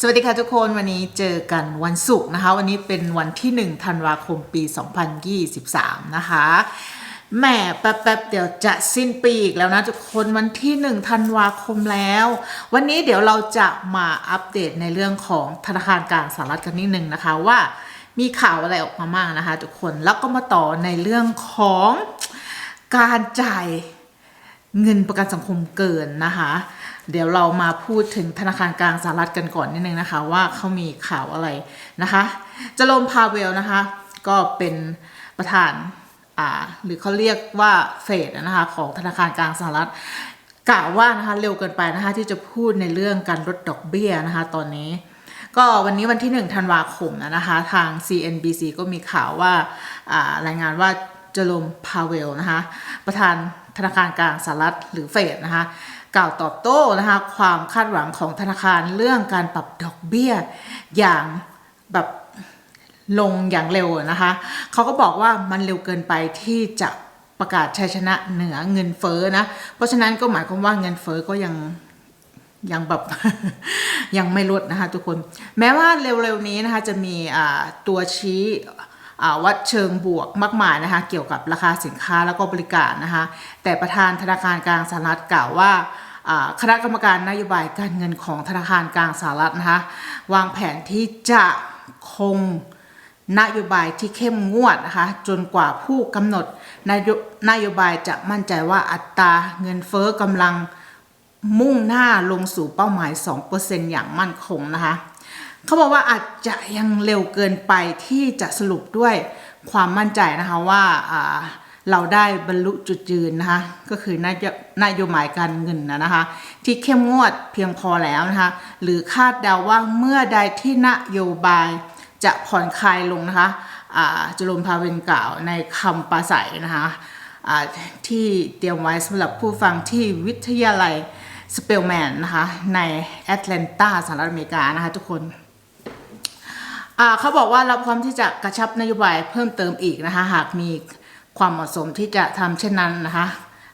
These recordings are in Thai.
สวัสดีค่ะทุกคนวันนี้เจอกันวันศุกร์นะคะ วันนี้เป็นวันที่1ธันวาคมปี 2023 นะคะแหมแป๊บๆเดี๋ยวจะสิ้นปีอีกแล้วนะทุกคนวันที่1ธันวาคมแล้ว วันนี้เดี๋ยวเราจะมาอัปเดตในเรื่องของธนาคารกลางสหรัฐกันนิดนึงนะคะว่ามีข่าวอะไรออกมามากนะคะ ทุกคนแล้วก็มาต่อในเรื่องของการจ่ายเงินประกันสังคมเกินนะคะ เดี๋ยวเรามาพูดถึงธนาคารกลางสหรัฐกันก่อนนิดนึงนะคะว่าเขามีข่าวอะไรนะคะจโรมพาเวลนะคะ ก็เป็นประธานอ่าหรือเขาเรียกว่าเฟดนะคะของธนาคารกลางสหรัฐกล่าวว่านะคะเร็วเกินไปนะคะที่จะพูดในเรื่องการลดดอกเบี้ยนะคะตอนนี้ ก็วันนี้วันที่ 1 ธันวาคมนะคะทาง CNBC ก็มีข่าวว่าอ่ารายงานว่าเจอโรมพาเวลนะคะประธานธนาคารกลางสหรัฐหรือเฟดนะคะ กล่าวตอบโต้นะคะความคาดหวังของธนาคารเรื่องการปรับดอกเบี้ยอย่างแบบลงอย่างเร็วนะคะเขาก็บอกว่ามันเร็วเกินไปที่จะประกาศชัยชนะเหนือเงินเฟ้อนะ เพราะฉะนั้นก็หมายความว่าเงินเฟ้อก็ยังยังแบบยังไม่ลดนะคะทุกคน แม้ว่าเร็วๆนี้นะคะจะมีตัวชี้วัดเชิงบวกมากมายนะคะเกี่ยวกับราคาสินค้าแล้วก็บริการนะคะแต่ประธานธนาคารกลางสหรัฐกล่าวว่า คณะกรรมการนโยบายการเงินของธนาคารกลางสหรัฐนะคะวางแผนที่จะคงนโยบายที่เข้มงวดนะคะจนกว่าผู้กำหนดนโยนโยบายจะมั่นใจว่าอัตราเงินเฟ้อกำลังมุ่งหน้าลงสู่เป้าหมาย 2%อย่างมั่นคงนะคะเขาบอกว่าอาจจะยังเร็วเกินไปที่จะสรุปด้วยความมั่นใจนะคะว่าอ่า เราได้บรรลุจุดยืนนะคะก็คือนโยนโยบายการเงินนะนะคะ ที่เข้มงวดเพียงพอแล้วนะคะหรือคาดเดาว่าเมื่อใดที่นโยบายจะผ่อนคลายลงนะคะจโรมพาเวนกล่าวในคำปราศัยนะคะที่เตรียมไว้สำหรับผู้ฟังที่วิทยาลัยสเปลแมนนะคะในแอตแลนตาสหรัฐอเมริกานะคะทุกคนเขาบอกว่าเราพร้อมที่จะกระชับนโยบายเพิ่มเติมอีกนะคะหากมี ความเหมาะสมที่จะทำเช่นนั้นนะคะ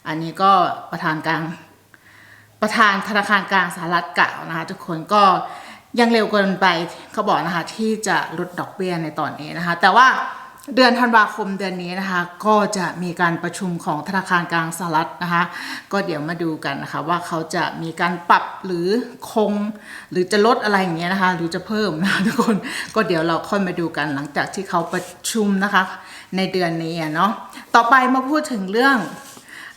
อันนี้ก็ประธานกลางประธานธนาคารกลางสหรัฐกล่าวนะคะทุกคนก็ยังเร็วเกินไปเขาบอกนะคะที่จะลดดอกเบี้ยในตอนนี้นะคะ แต่ว่า เดือนธันวาคมเดือนนี้นะคะ ก็จะมีการประชุมของธนาคารกลางสหรัฐนะคะ ก็เดี๋ยวมาดูกันนะคะ ว่าเขาจะมีการปรับหรือคง หรือจะลดอะไรอย่างเงี้ยนะคะ หรือจะเพิ่มนะคะทุกคนก็เดี๋ยวเราค่อยมาดูกันหลังจากที่เขาประชุมนะคะ ในเดือนนี้อะเนาะต่อไปมาพูดถึงเรื่อง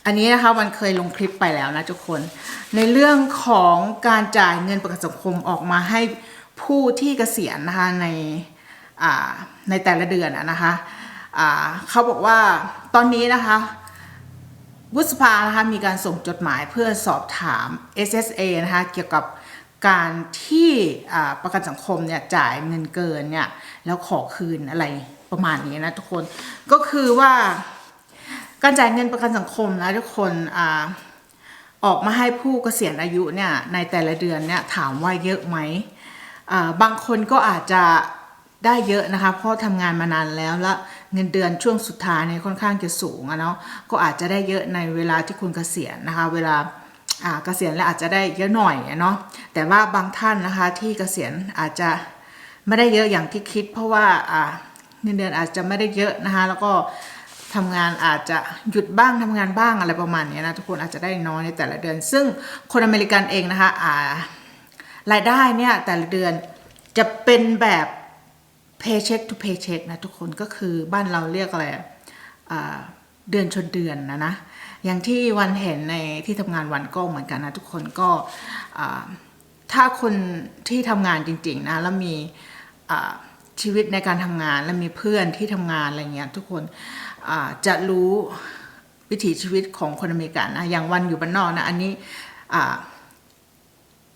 อันนี้นะคะมันเคยลงคลิปไปแล้วนะทุกคน ในเรื่องของการจ่ายเงินประกันสังคมออกมาให้ผู้ที่เกษียณนะคะใน ในแต่ละเดือนนะคะเขาบอกว่าตอนนี้นะคะวุฒิสภานะคะมีการส่งจดหมายเพื่อสอบถาม SSA นะคะเกี่ยวกับการที่ประกันสังคมเนี่ยจ่ายเงินเกินเนี่ยแล้วขอคืนอะไรประมาณนี้นะทุกคนก็คือว่าการจ่ายเงินประกันสังคมนะทุกคนอออกมาให้ผู้เกษียณอายุเนี่ยในแต่ละเดือนเนี่ยถามว่าเยอะไหมบางคนก็อาจจะ ได้เยอะนะคะ เพราะทำงานมานานแล้วและเงินเดือนช่วงสุดท้ายเนี่ยค่อนข้างจะสูงอะเนาะก็อาจจะได้เยอะในเวลาที่คุณเกษียณนะคะ เวลาเกษียณแล้วอาจจะได้เยอะหน่อยเนาะแต่ว่าบางท่านนะคะที่เกษียณอาจจะไม่ได้เยอะอย่างที่คิด เพราะว่าเงินเดือนอาจจะไม่ได้เยอะนะคะ แล้วก็ทำงานอาจจะหยุดบ้างทำงานบ้างอะไรประมาณนี้นะทุกคนอาจจะได้น้อยในแต่ละเดือน ซึ่งคนอเมริกันเองนะคะารายได้เนี่ยแต่ละเดือนจะเป็นแบบ paycheck to paycheck นะทุกคนก็คือบ้านเราเรียกอะไรเดือนชนเดือนนะนะ อย่างที่วันเห็นในที่ทำงานวันก็เหมือนกันนะทุกคนก็ถ้าคนที่ทำงานจริงๆนะแล้วมีชีวิตในการทำงานและมีเพื่อนที่ทำงานอะไรเงี้ยทุกคนจะรู้วิถีชีวิตของคนอเมริกันนะอย่างวันอยู่บ้านนอกนะอันนี้อ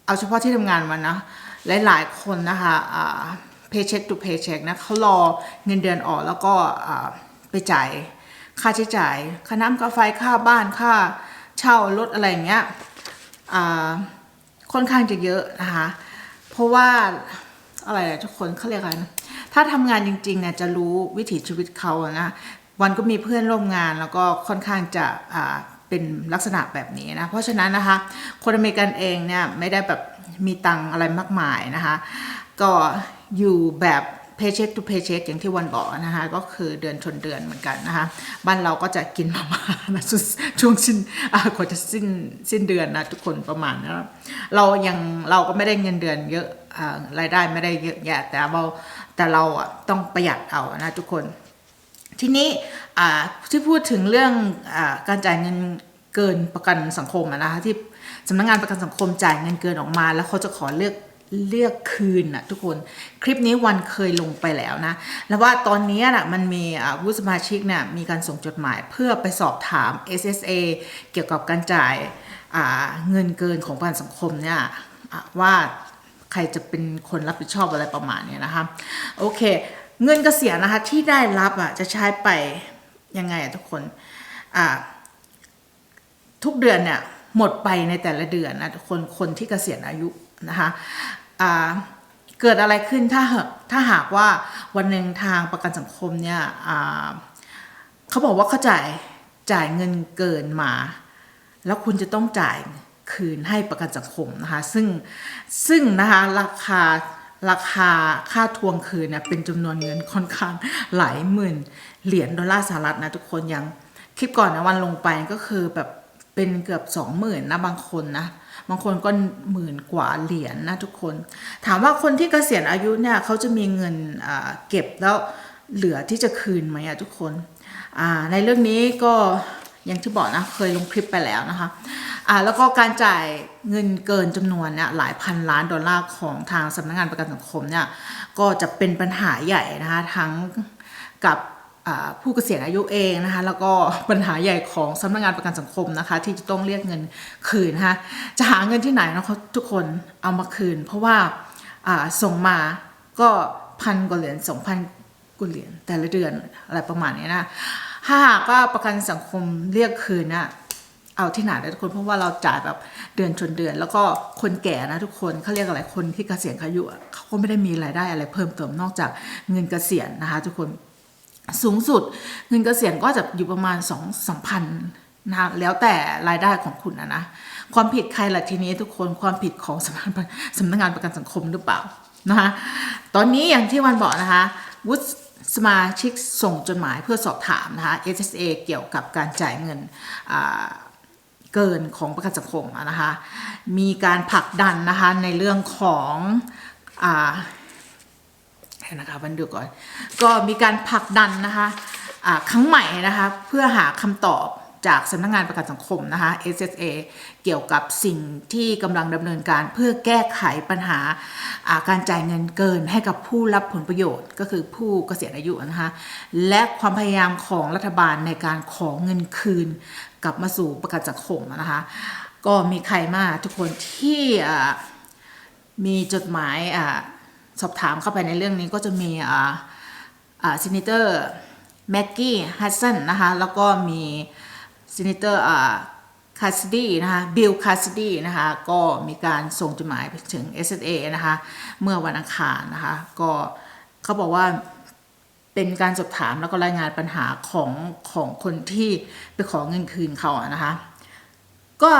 เอาเฉพาะที่ทำงานมันนะหลายๆคนนะคะอ่า paycheck to paycheck นะเขารอเงินเดือนออกแล้วก็ไปจ่ายค่าใช้จ่ายค่าน้ำค่าไฟค่าบ้านค่าเช่ารถอะไรอย่างเงี้ยค่อนข้างจะเยอะนะคะเพราะว่าอะไรอะทุกคนเขาเรียกอะไรนะถ้าทำงานจริงๆเนี่ยจะรู้วิถีชีวิตเขาอะนะวันก็มีเพื่อนร่วมงานแล้วก็ค่อนข้างจะเป็นลักษณะแบบนี้นะ เพราะฉะนั้นนะคะ คนอเมริกันเองเนี่ยไม่ได้แบบมีตังอะไรมากมายนะคะ ก็อยู่แบบ paycheck to paycheck อย่างที่วันบอกนะคะก็คือเดือนชนเดือนเหมือนกันนะคะบ้านเราก็จะกินมาม่านะช่วงช่วงสิ้นกว่าจะสิ้นสิ้นเดือนนะทุกคนประมาณนะเรายังเราก็ไม่ได้เงินเดือนเยอะรายได้ไม่ได้เยอะแยะแต่เราแต่เราอะต้องประหยัดเอานะทุกคน ทีนี้ที่พูดถึงเรื่องอการจ่ายเงินเกินประกันสังคมนะคะที่สำนักงานประกันสังคมจ่ายเงินเกินออกมา แล้วเขาจะขอเลือก เลือกคืนนะทุกคนคลิปนี้วันเคยลงไปแล้วนะ แล้วว่าตอนนี้นะมันมีอ่าผู้สมาชิกเนี่ยมีการส่งจดหมายเพื่อไปสอบถาม SSA เกี่ยวกับการจ่ายาเงินเกินของประกันสังคมเนี่ยว่าใครจะเป็นคนรับผิดชอบอะไรประมาณนี้นะคะโอเค เงินเกษียณนะคะที่ได้รับอะจะใช้ไปยังไงอะทุกคนอ่าทุกเดือนเนี่ยหมดไปในแต่ละเดือนนะทุกคนคนที่เกษียณอายุนะคะ เกิดอะไรขึ้นถ้าหากถ้าหากว่าวันหนึ่งทางประกันสังคมเนี่ยเขาบอกว่าเขาจ่ายจ่ายเงินเกินมา แล้วคุณจะต้องจ่ายคืนให้ประกันสังคมนะคะซึ่งซึ่งนะคะราคาราคาค่าทวงคืนเนี่ยเป็นจำนวนเงินค่อนข้างหลายหมื่นเหรียญดอลลาร์สหรัฐนะทุกคนยังคลิปก่อนนะวันลงไปก็คือแบบเป็นเกือบสองหมื่นนะบางคนนะ บางคนก็หมื่นกว่าเหรียญนะทุกคน ถามว่าคนที่เกษียณอายุเนี่ยเขาจะมีเงินเก็บแล้วเหลือที่จะคืนไหมอะทุกคน ในเรื่องนี้ก็อย่างที่บอกนะเคยลงคลิปไปแล้วนะคะอ่าแล้วก็การจ่ายเงินเกินจำนวนเนี่ยหลายพันล้านดอลลาร์ของทางสำนักงานประกันสังคมเนี่ยก็จะเป็นปัญหาใหญ่นะคะทั้งกับ ผู้เกษียณอายุเองนะคะแล้วก็ปัญหาใหญ่ของสำนักงานประกันสังคมนะคะ ที่จะต้องเรียกเงินคืนนะคะจะหาเงินที่ไหนนะคะทุกคนเอามาคืน เพราะว่าส่งมาก็พันกว่าเหรียญสองพันกว่าเหรียญแต่ละเดือนอะไรประมาณนี้นะถ้าหากว่าประกันสังคมเรียกคืนน่ะเอาที่ไหนได้ทุกคนเพราะว่าเราจ่ายแบบเดือนชนเดือน แล้วก็คนแก่นะทุกคนเขาเรียกอะไรคนที่เกษียณอายุเขาก็ไม่ได้มีรายได้อะไรเพิ่มเติมนอกจากเงินเกษียณนะคะ ทุกคน สูงสุดเงินเกษียณก็จะอยู่ประมาณสองสามพันะแล้วแต่รายได้ของคุณนะนะความผิดใครล่ะทีนี้ทุกคนความผิดของสำนักสำนักงานประกันสังคมหรือเปล่านะคะตอนนี้อย่างที่วันบอกนะคะวุฒิสมาชิกส่งจดหมายเพื่อสอบถามนะคะ SSA เกี่ยวกับการจ่ายเงินเกินของประกันสังคมนะคะมีการผลักดันนะคะในเรื่องของอ นะคะวันดูก่อน ก็มีการผลักดันนะคะครั้งใหม่นะคะเพื่อหาคำตอบจากสำนักงานประกันสังคมนะคะ SSA เกี่ยวกับสิ่งที่กำลังดำเนินการเพื่อแก้ไขปัญหาการจ่ายเงินเกินให้กับผู้รับผลประโยชน์ ก็คือผู้เกษียณอายุนะคะและความพยายามของรัฐบาลในการขอเงินคืน กลับมาสู่ประกันสังคมนะคะก็มีใครมาทุกคนที่มีจดหมายอา สอบถามเข้าไปในเรื่องนี้ก็จะมีอ่าอ่าซินิเตอร์แม็กกี้ฮัสซันนะคะ แล้วก็มีซินิเตอร์อ่าคาสดีนะคะบิลคาสดีนะคะก็มีการส่งจดหมายไปถึง SSA นะคะเมื่อวันอังคารนะคะก็เขาบอกว่าเป็นการสอบถามแล้วก็รายงานปัญหาของของคนที่ไปขอเงินคืนเขาอะนะคะ ก็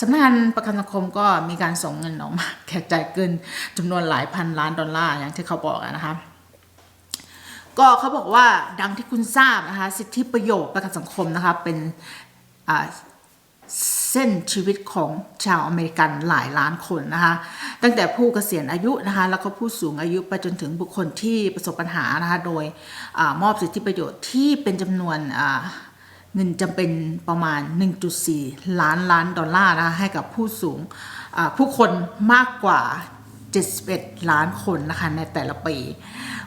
สำนักงานประกันสังคมก็มีการส่งเงินออกมาแขกจ่ายเกินจำนวนหลายพันล้านดอลลาร์อย่างที่เขาบอกนะคะก็เขาบอกว่าดังที่คุณทราบนะคะสิทธิประโยชน์ประกันสังคมนะคะเป็นเส้นชีวิตของชาวอเมริกันหลายล้านคนนะคะตั้งแต่ผู้เกษียณอายุนะคะแล้วก็ผู้สูงอายุไปจนถึงบุคคลที่ประสบปัญหานะคะโดยอมอบสิทธิประโยชน์ที่เป็นจำนวน เงินจำเป็นประมาณ 1.4 ล้านล้านดอลลาร์นะคะให้กับผู้สูงผู้คนมากกว่า 71 ล้านคนนะคะในแต่ละปี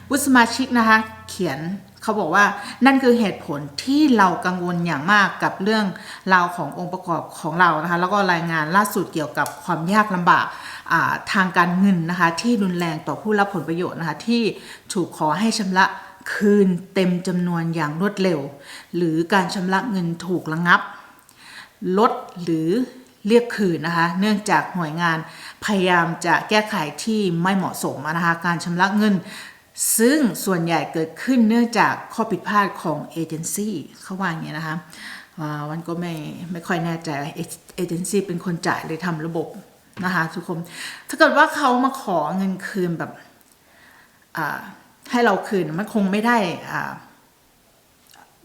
ผู้สมาชิกนะคะเขียนเขาบอกว่านั่นคือเหตุผลที่เรากังวลอย่างมากกับเรื่องราวขององค์ประกอบของเรานะคะแล้วก็รายงานล่าสุดเกี่ยวกับความยากลำบากาทางการเงินนะคะที่รุนแรงต่อผู้รับผลประโยชน์นะคะที่ถูกขอให้ชำระ คืนเต็มจำนวนอย่างรวดเร็ว หรือการชำระเงินถูกระงับ ลดหรือเรียกคืนนะคะ เนื่องจากหน่วยงานพยายามจะแก้ไขที่ไม่เหมาะสมนะคะการชำระเงิน ซึ่งส่วนใหญ่เกิดขึ้นเนื่องจากข้อผิดพลาดของเอเจนซี่เขาว่าอย่างนี้นะคะวันก็ไม่ไม่ค่อยแน่ใจเอเจนซี่เป็นคนจ่ายหรือทำระบบนะคะทุกคน ถ้าเกิดว่าเขามาขอเงินคืนแบบอ่า ให้เราคืนมันคงไม่ได้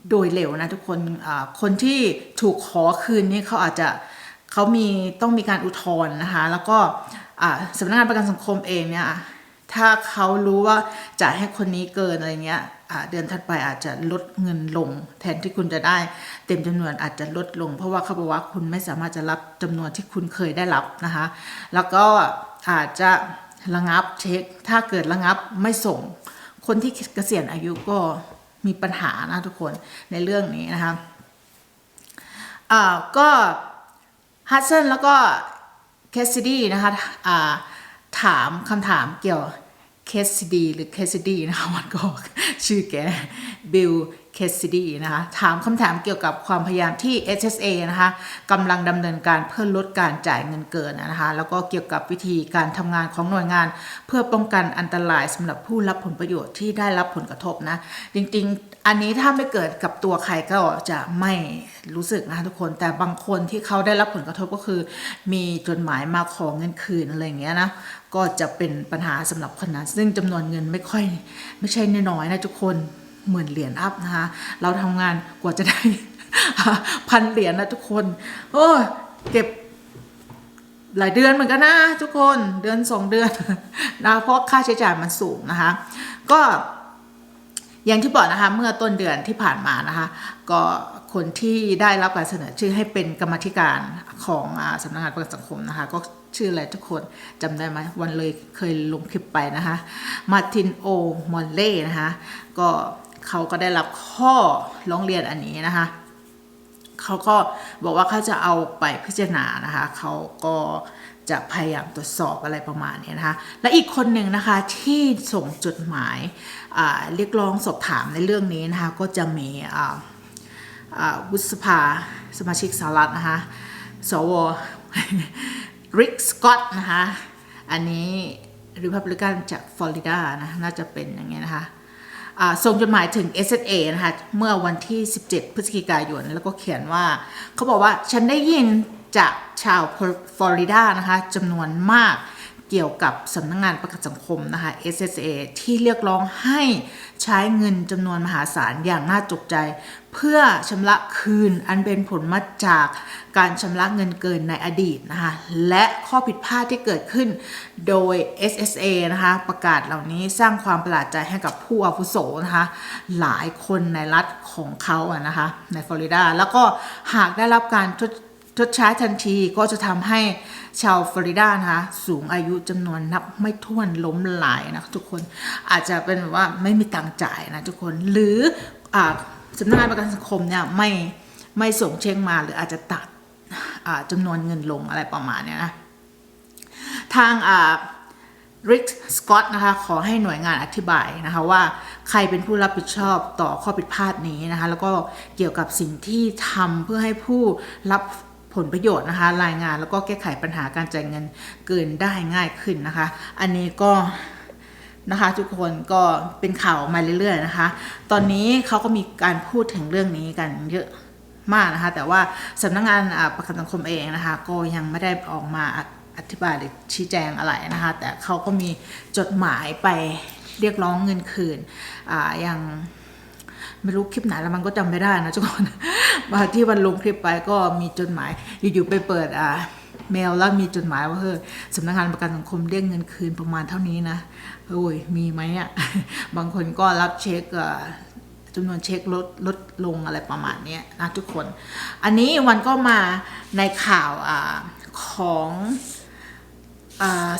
โดยเร็วนะทุกคนคนที่ถูกขอคืนนี่เขาอาจจะเขามีต้องมีการอุทธรณ์นะคะ แล้วก็สำนักงานประกันสังคมเองเนี่ยถ้าเขารู้ว่าจ่ายให้คนนี้เกินอะไรเงี้ยเดือนถัดไปอาจจะลดเงินลง แทนที่คุณจะได้ เต็มจำนวนอาจจะลดลง เพราะว่าเขาบอกว่าคุณไม่สามารถจะรับจำนวนที่คุณเคยได้รับนะคะ แล้วก็อาจจะระงับเช็ค ถ้าเกิดระงับไม่ส่ง คนที่เกษียณอายุก็มีปัญหานะทุกคนในเรื่องนี้นะคะอ่าก็ฮัตสันแล้วก็แคสซิดี้นะคะอ่าถามคำถามเกี่ยวเคสซิดีหรือเคสซิดีนะคะมันก็ชื่อแกบิล เคสซิดีนะคะถามคำถามเกี่ยวกับความพยายามที่ SSA นะคะกำลังดำเนินการเพื่อลดการจ่ายเงินเกินนะคะแล้วก็เกี่ยวกับวิธีการทำงานของหน่วยงาน เพื่อป้องกันอันตรายสำหรับผู้รับผลประโยชน์ที่ได้รับผลกระทบนะจริงๆ อันนี้ถ้าไม่เกิดกับตัวใครก็จะไม่รู้สึกนะคะทุกคนแต่บางคนที่เขาได้รับผลกระทบก็คือ มีจดหมายมาขอเงินคืนอะไรอย่างเงี้ยนะก็จะเป็นปัญหาสำหรับคนนั้นซึ่งจำนวนเงินไม่ค่อยไม่ใช่น้อยๆนะทุกคน หมื่นเหรียญอัพนะคะ เราทำงานกว่าจะได้พันเหรียญนะทุกคน โอ้เก็บหลายเดือนเหมือนกันนะทุกคนเดือนสองเดือนนะเพราะค่าใช้จ่ายมันสูงนะคะ ก็อย่างที่บอกนะคะเมื่อต้นเดือนที่ผ่านมานะคะก็คนที่ได้รับการเสนอชื่อให้เป็นกรรมธิการของสำนักงานประกันสังคมนะคะ ก็ชื่ออะไรทุกคนจำได้ไหมวันเลยเคยลงคลิปไปนะคะมาตินโอมอลเล่นะคะ ก็ เขาก็ได้รับข้อร้องเรียนอันนี้นะคะเขาก็บอกว่าเขาจะเอาไปพิจารณานะคะเขาก็จะพยายามตรวจสอบอะไรประมาณนี้นะคะ และอีกคนหนึ่งนะคะที่ส่งจดหมายาเรียกร้องสอบถามในเรื่องนี้นะคะก็จะมีอ่าอ่าวุฒิสภาสมาชิกสหรัฐนะคะ สวริกสกอตนะคะ อันนี้ริพับลิกันจากฟลอริดานะน่าจะเป็นอย่างเงี้ยนะคะ ส่งจดหมายถึง SSA นะคะเมื่อวันที่ 17 พฤศจิกายน แล้วก็เขียนว่า เขาบอกว่าฉันได้ยินจากชาวฟลอริดานะคะจำนวนมากเกี่ยวกับสำนักงงานประกันสังคมนะคะ SSA ที่เรียกร้องให้ใช้เงินจำนวนมหาศาลอย่างน่าจกใจ เพื่อชำระคืนอันเป็นผลมาจากการชำระเงินเกินในอดีตนะคะและข้อผิดพลาดที่เกิดขึ้นโดย SSA นะคะประกาศเหล่านี้สร้างความประหลาดใจให้กับผู้อาวุโสนะคะหลายคนในรัฐของเขาอะนะคะในฟลอริดา แล้วก็หากได้รับการชดชดใช้ทันทีก็จะทำให้ชาวฟลอริดานะคะสูงอายุจำนวนนับไม่ถ้วนล้มหลายนะทุกคนอาจจะเป็นว่าไม่มีตังค์จ่ายนะทุกคนหรือ สำนักงานประกันสังคมเนี่ยไม่ไม่ส่งเช็คมาหรืออาจจะตัดจำนวนเงินลงอะไรประมาณเนี้ยนะทางริกสกอตนะคะขอให้หน่วยงานอธิบายนะคะว่าใครเป็นผู้รับผิดชอบต่อข้อผิดพลาดนี้นะคะแล้วก็เกี่ยวกับสิ่งที่ทำเพื่อให้ผู้รับผลประโยชน์นะคะรายงานแล้วก็แก้ไขปัญหาการจ่ายเงินเกินได้ง่ายขึ้นนะคะ อันนี้ก็ นะคะทุกคนก็เป็นข่าวมาเรื่อยๆนะคะ ตอนนี้เขาก็มีการพูดถึงเรื่องนี้กันเยอะมากนะคะ แต่ว่าสำนักงานประกันสังคมเองนะคะ ก็ยังไม่ได้ออกมาอธิบายหรือชี้แจงอะไรนะคะ แต่เขาก็มีจดหมายไปเรียกร้องเงินคืนอ่าอย่างไม่รู้คลิปไหนแล้วมันก็จำไม่ได้นะทุกคนที่วันลงคลิปไปก็มีจดหมายอยู่ๆไปเปิดอ่า เมลแล้วมีจดหมายว่าเฮ้ยสำนักงานประกันสังคมเรียกเงินคืนประมาณเท่านี้นะโอ้ยมีไหมอะบางคนก็รับเช็คจำนวนเช็คลดลดลงอะไรประมาณนี้นะทุกคน อันนี้วันก็มาในข่าวอของ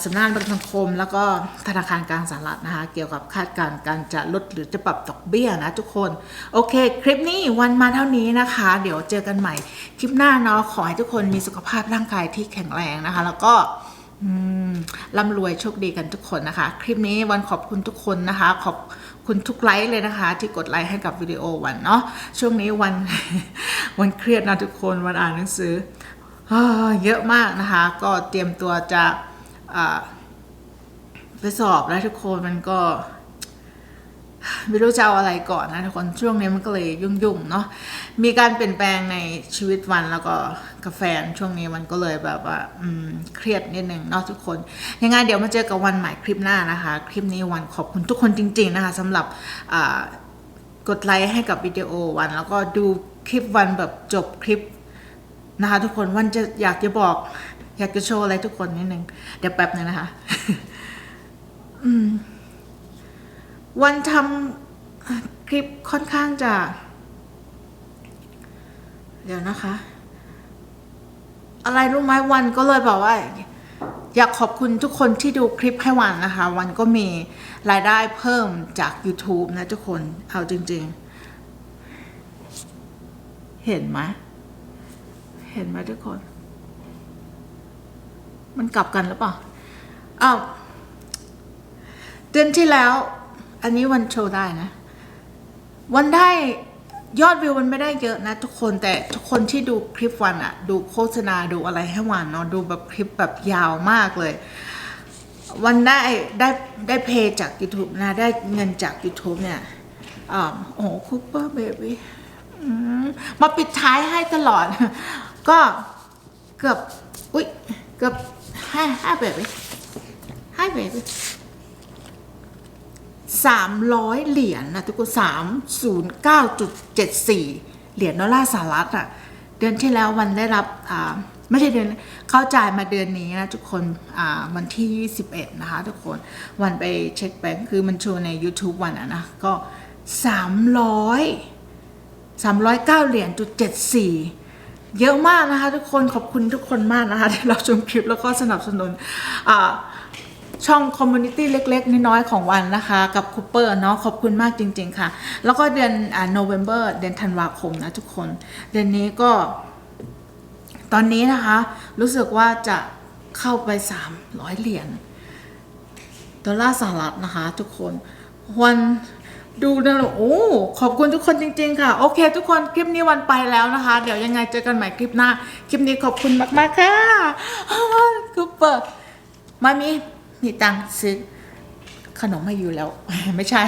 สำนักงานประกันสังคม แล้วก็ธนาคารกลางสหรัฐนะคะ เกี่ยวกับคาดการณ์การจะลดหรือจะปรับดอกเบี้ยนะทุกคน โอเค คลิปนี้วันมาเท่านี้นะคะ เดี๋ยวเจอกันใหม่ คลิปหน้าเนาะขอให้ทุกคนมีสุขภาพร่างกายที่แข็งแรงนะคะ แล้วก็ร่ำรวยโชคดีกันทุกคนนะคะ คลิปนี้วันขอบคุณทุกคนนะคะ ขอบคุณทุกไลค์เลยนะคะ ที่กดไลค์ให้กับวิดีโอวันเนาะช่วงนี้วันวันเครียดนะทุกคนวันอ่านหนังสือเยอะมากนะคะ ก็เตรียมตัวจะ ไปสอบแล้วทุกคนมันก็ ไม่รู้จะเอาอะไรก่อนนะทุกคนช่วงนี้มันก็เลยยุ่งๆเนาะมีการเปลี่ยนแปลงในชีวิตวันแล้วก็กาแฟนช่วงนี้มันก็เลยแบบว่าเครียดนิดนึงเนาะทุกคน ยังไงเดี๋ยวมาเจอกับวันใหม่คลิปหน้านะคะ คลิปนี้วันขอบคุณทุกคนจริง ๆนะคะสำหรับกดไลค์ให้กับวิดีโอวัน แล้วก็ดูคลิปวันแบบจบคลิปนะคะทุกคนวันจะอยากจะบอก อยากจะโชว์อะไรทุกคนนิดนึงเดี๋ยวแป๊บนึงนะคะอืมวันทำคลิปค่อนข้างจะ เดี๋ยวนะคะ อะไรรู้ไหมวันก็เลยบอกว่า อยากขอบคุณทุกคนที่ดูคลิปให้วันนะคะ วันก็มีรายได้เพิ่มจาก YouTube นะทุกคนเอาจริง ๆ เห็นไหมเห็นไหมทุกคน มันกลับกันหรือเปล่าอ้าวเดือนที่แล้ว อันนี้วันโชว์ได้นะ วันได้ยอดวิวมันไม่ได้เยอะนะ ทุกคนแต่ทุกคนที่ดูคลิปวันอะดูโฆษณาดูอะไรให้วันเนาะดูแบบคลิปแบบยาวมากเลย วันได้ได้ได้เพย์จาก YouTube นะ ได้เงินจาก YouTube เนี่ยอ่าโอ้โหคูเปอร์เบบี้มมาปิดท้ายให้ตลอด ก็เกือบ อุ๊ย เกือบ ห้าห้าเบบี้ห้าเบบี้สามร้อยเหรียญนะทุกคนสามศูนย์เก้าจุดเจ็ดสี่เหรียญดอลลาร์สหรัฐอะเดือนที่แล้ววันได้รับอ่าไม่ใช่เดือนเข้าจ่ายมาเดือนนี้นะทุกคนอ่าวันที่ 21 นะคะทุกคนวันไปเช็คแบงค์คือมันโชว์ใน YouTube วันอะนะ ก็ 300 309เหรียญจุด74 เยอะมากนะคะทุกคนขอบคุณทุกคนมากนะคะที่เราชมคลิปแล้วก็สนับสนุนช่องคอมมูนิตี้เล็กๆ น้อยๆ ของวันนะคะ กับคูเปอร์เนาะขอบคุณมากจริง ๆ ค่ะ แล้วก็เดือนอ่าโนเวม ber เดือนธันวาคมนะทุกคน เดือนนี้ก็ ตอนนี้นะคะ รู้สึกว่าจะเข้าไป 300 เหรียญดอลลาร์สหรัฐนะคะ ทุกคนวัน ดูนะโอ้ขอบคุณทุกคนจริง ๆ ค่ะ โอเค ทุกคนคลิปนี้วันไปแล้วนะคะ เดี๋ยวยังไงเจอกันใหม่คลิปหน้า คลิปนี้ขอบคุณมากๆค่ะคูเปอร์มามีมีตังซื้อขนมมาอยู่แล้ว ไม่ใช่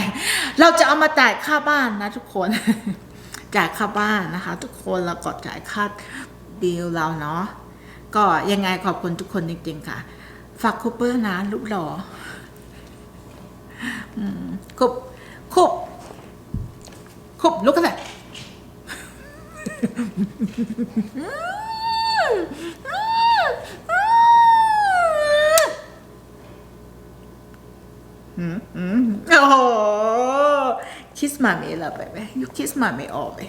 เราจะเอามาจ่ายค่าบ้านนะทุกคน จ่ายค่าบ้านนะคะ ทุกคนแล้วก็จ่ายค่าบิลเราเนาะก็ยังไงขอบคุณทุกคนจริง ๆ ค่ะ ฝากคูเปอร์นะลูกหล่อคุบ คุบคุบลุกขึ้นเลยโอ้โห kiss mommy ละไปไหม you kiss mommy ออกไป